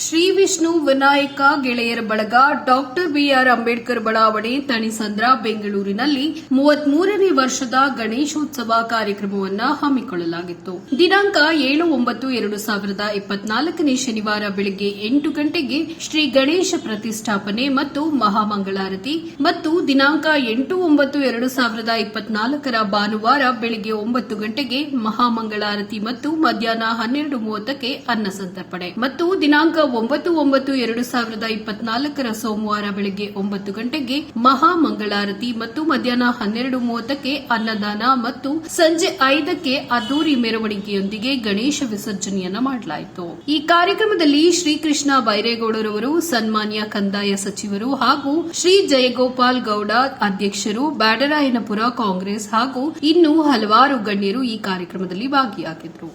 ಶ್ರೀ ವಿಷ್ಣು ವಿನಾಯಕ ಗೆಳೆಯರ ಬಳಗ doctor B R Ambedkar ಬಡಾವಣೆ ತಣಿಸಂದ್ರ ಬೆಂಗಳೂರಿನಲ್ಲಿ ಮೂವತ್ಮೂರನೇ ವರ್ಷದ ಗಣೇಶೋತ್ಸವ ಕಾರ್ಯಕ್ರಮವನ್ನು ಹಮ್ಮಿಕೊಳ್ಳಲಾಗಿತ್ತು. ದಿನಾಂಕ ಏಳು ಒಂಬತ್ತು ಎರಡು ಸಾವಿರದ ಇಪ್ಪತ್ನಾಲ್ಕನೇ ಶನಿವಾರ ಬೆಳಗ್ಗೆ ಎಂಟು ಗಂಟೆಗೆ ಶ್ರೀ ಗಣೇಶ ಪ್ರತಿಷ್ಠಾಪನೆ ಮತ್ತು ಮಹಾಮಂಗಳಾರತಿ ಮತ್ತು ದಿನಾಂಕ ಎಂಟು ಒಂಬತ್ತು ಎರಡು ಸಾವಿರದ ಇಪ್ಪತ್ನಾಲ್ಕರ ಭಾನುವಾರ ಬೆಳಗ್ಗೆ ಒಂಬತ್ತು ಗಂಟೆಗೆ ಮಹಾಮಂಗಳಾರತಿ ಮತ್ತು ಮಧ್ಯಾಹ್ನ ಹನ್ನೆರಡು ಮೂವತ್ತಕ್ಕೆ ಅನ್ನ ಸಂತರ್ಪಣೆ. ಮತ್ತು ದಿನಾಂಕ ಒಂಬತ್ತು ಒಂಬತ್ತು ಎರಡು ಸಾವಿರದ ಇಪ್ಪತ್ನಾಲ್ಕರ ಸೋಮವಾರ ಬೆಳಗ್ಗೆ ಒಂಬತ್ತು ಗಂಟೆಗೆ ಮಹಾಮಂಗಳಾರತಿ ಮತ್ತು ಮಧ್ಯಾಹ್ನ ಹನ್ನೆರಡು ಮೂವತ್ತಕ್ಕೆ ಅನ್ನದಾನ ಮತ್ತು ಸಂಜೆ ಐದಕ್ಕೆ ಅದ್ದೂರಿ ಮೆರವಣಿಗೆಯೊಂದಿಗೆ ಗಣೇಶ ವಿಸರ್ಜನೆಯನ್ನು ಮಾಡಲಾಯಿತು. ಈ ಕಾರ್ಯಕ್ರಮದಲ್ಲಿ ಶ್ರೀಕೃಷ್ಣ ಬೈರೇಗೌಡರವರು, ಸನ್ಮಾನ್ಯ ಕಂದಾಯ ಸಚಿವರು ಹಾಗೂ ಶ್ರೀ ಜಯಗೋಪಾಲ್ ಗೌಡ ಅಧ್ಯಕ್ಷರು, ಬ್ಯಾಡರಾಯನಪುರ ಕಾಂಗ್ರೆಸ್ ಹಾಗೂ ಇನ್ನೂ ಹಲವಾರು ಗಣ್ಯರು ಈ ಕಾರ್ಯಕ್ರಮದಲ್ಲಿ ಭಾಗಿಯಾಗಿದ್ದರು.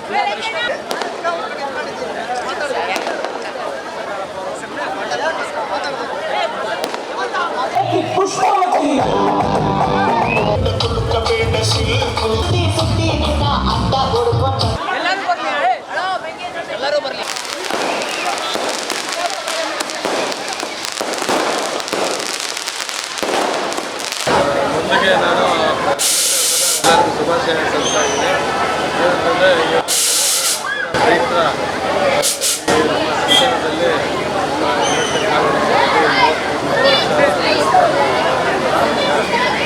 ಕಬೇಡ ಶಿಲ್ಪು ಮೊದಲಿಗೆ ನಾನು ಎಲ್ಲರಿಗೂ ಶುಭಾಶಯ ಸಲ್ಲಿಸ್ತಾ ಇದ್ದೀನಿ ಏನಂತಂದರೆ ಈ ರೈತರ ಈ ನಮ್ಮ ಸಂಸ್ಥಾನದಲ್ಲಿ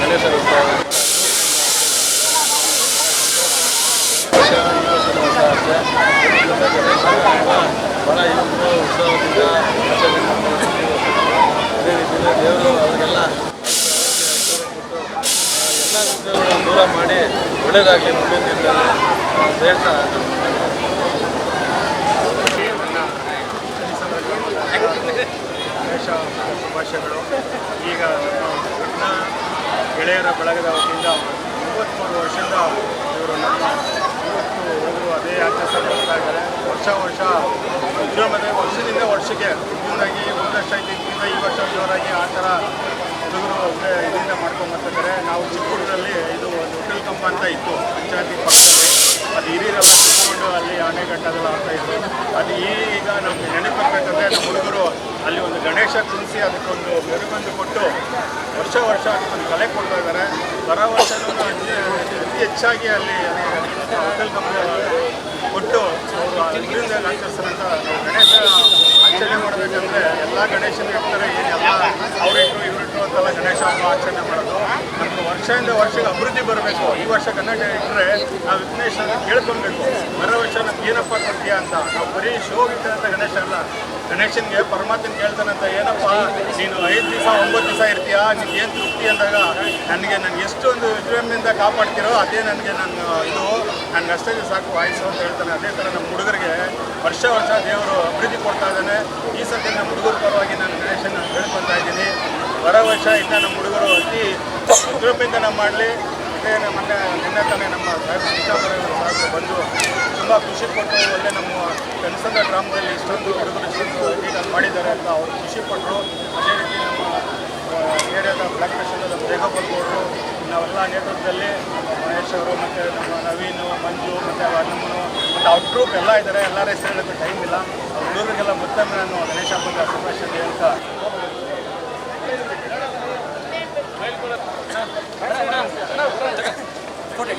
ಗಣೇಶ ಉತ್ಸವ ರೀತಿಯಲ್ಲೂ ದೂರ ಮಾಡಿ ಒಳ್ಳೇದಾಗಲಿ ಮುಂದಿನ ಹೇಳ್ತಾ ಗಣೇಶ ಶುಭಾಶಯಗಳು ಈಗ ನಮ್ಮ ಗೆಳೆಯರ ಬಳಗದ ವತಿಯಿಂದ ಮೂವತ್ತ್ಮೂರು ವರ್ಷದ ಇವರು ನಮ್ಮ ಇವತ್ತು ಹುಡುಗರು ಅದೇ ಆಚರಿಸ್ತಾ ಬರ್ತಾ ಇದ್ದಾರೆ ವರ್ಷ ವರ್ಷ ಉದ್ಯಮದ ವರ್ಷದಿಂದ ವರ್ಷಕ್ಕೆ ಮುಂದಾಗಿ ವರ್ಷ ಈ ವರ್ಷ ಜೋರಾಗಿ ಆ ಥರ ಹುಡುಗರು ಒಳ್ಳೆ ಇದರಿಂದ ಮಾಡ್ಕೊಂಡು ಬರ್ತಿದ್ದಾರೆ. ನಾವು ಚಿಕ್ಕೂರಲ್ಲಿ ಇದು ಒಂದು ಹೋಟೆಲ್ ಕಂಬ ಅಂತ ಇತ್ತು, ಪಂಚಾಯತಿ ಪಕ್ಕದಲ್ಲಿ. ಅದು ಹಿರಿಯರೆಲ್ಲ ಕೂತ್ಕೊಂಡು ಅಲ್ಲಿ ಆನೆಗಟ್ಟದೆಲ್ಲ ಆಗ್ತಾ ಇತ್ತು ಅದು ಈಗ ನಮಗೆ ನೆನಪಿರ್ಬೇಕಂದ್ರೆ ನಮ್ಮ ಹುಡುಗರು ಅಲ್ಲಿ ಒಂದು ಗಣೇಶ ಕುಣಿಸಿ ಅದಕ್ಕೊಂದು ಮೆರುಗಂದು ಕೊಟ್ಟು ವರ್ಷ ವರ್ಷ ಅದಕ್ಕೊಂದು ಕಲೆ ಕೊಡ್ತಾ ಇದ್ದಾರೆ. ಬರ ವರ್ಷನೂ ಅತಿ ಹೆಚ್ಚಾಗಿ ಅಲ್ಲಿ ಹೋಟೆಲ್ ಕಂಪ್ನಿ ಕೊಟ್ಟು ಅವರು ಅದರಿಂದ ಆಚರಿಸ್ತಾರಂತ ಗಣೇಶ ಆಚರಣೆ ಮಾಡಬೇಕಂದ್ರೆ ಎಲ್ಲ ಗಣೇಶನ ವರ್ಷದಿಂದ ವರ್ಷಕ್ಕೆ ಅಭಿವೃದ್ಧಿ ಬರಬೇಕು. ಈ ವರ್ಷ ಕನ್ನಡ ಇಟ್ಟರೆ ನಾವು ವಿಘ್ನೇಶ್ವರ ಕೇಳ್ಕೊಬೇಕು ಬರೋ ವರ್ಷ ನಮ್ಗೆ ಏನಪ್ಪ ಕೊಡ್ತೀಯಾ ಅಂತ. ನಾವು ಬರೀ ಶೋ ಅಂತ ಗಣೇಶ ಅಲ್ಲ. ಗಣೇಶನ್ಗೆ ಪರಮಾತ್ಮನ ಕೇಳ್ತಾನಂತ ಏನಪ್ಪ? ನೀನು ಐದು ದಿವಸ, ಒಂಬತ್ತು ದಿವಸ ಇರ್ತೀಯಾ? ನಿನ್ಗೆ ಏನು ತೃಪ್ತಿ ಅಂದಾಗ ನನಗೆ ನನಗೆ ಎಷ್ಟೊಂದು ವಿಜೃಂಭಣೆಯಿಂದ ಕಾಪಾಡ್ತೀರೋ ಅದೇ ನನಗೆ ನನ್ನ ಇದು. ನನಗೆ ಅಷ್ಟೇ ಸಾಕು ವಾಯಿಸು ಅಂತ ಹೇಳ್ತಾನೆ. ಅದೇ ಥರ ನಮ್ಮ ಹುಡುಗರಿಗೆ ವರ್ಷ ವರ್ಷ ದೇವರು ಅಭಿವೃದ್ಧಿ ಕೊಡ್ತಾ ಇದ್ದಾನೆ. ಈ ಸತಿ ನಮ್ಮ ಹುಡುಗರ ಪರವಾಗಿ ನಾನು ಗಣೇಶನ ಹೇಳ್ಕೊತಾ ಇದ್ದೀನಿ. ಬರೋ ವರ್ಷ ಇನ್ನು ನಮ್ಮ ಹುಡುಗರು ಅತಿ ವಿಜೃಂಭಣೆಯಿಂದ ಮಾಡಲಿ. ಇದೇ ಮೊನ್ನೆ ನಿನ್ನೆ ತಾನೇ ನಮ್ಮ ಸಾಹೇಬರು ಬಂದು ತುಂಬ ಖುಷಿ ಪಟ್ಟರು ಒಳ್ಳೆ ನಮ್ಮ ಕನಸದ ಗ್ರಾಮದಲ್ಲಿ ಇಷ್ಟೊಂದು ಹುಡುಗರು ಇಷ್ಟೊಂದು ಈಗ ಮಾಡಿದ್ದಾರೆ ಅಂತ ಅವರು ಖುಷಿ ಪಟ್ಟರು ಅದೇ ರೀತಿ ನಮ್ಮ ಏರಿಯಾದ ಬ್ಲಾಕ್ ನಮ್ಮ ಜಗಪ್ಪನಗೌಡರು ನಾವೆಲ್ಲ ನೇತೃತ್ವದಲ್ಲಿ ನಮ್ಮ ಮಹೇಶ್ ಅವರು ಮತ್ತು ನಮ್ಮ ನವೀನು, ಮಂಜು, ಮತ್ತು ಅಣ್ಣಮ್ಮನು, ಮತ್ತು ಅವ್ರ ಗ್ರೂಪ್ ಎಲ್ಲ ಇದ್ದಾರೆ. ಎಲ್ಲರ ಹೆಸರು ಹೇಳೋಕ್ಕೆ ಟೈಮ್ ಇಲ್ಲ. ಹುಡುಗರಿಗೆಲ್ಲ ಮತ್ತೊಮ್ಮೆ ನಾನು ಗಣೇಶ ಹಬ್ಬದ ಶುಭಾಶಯ ಅಂತ Put it.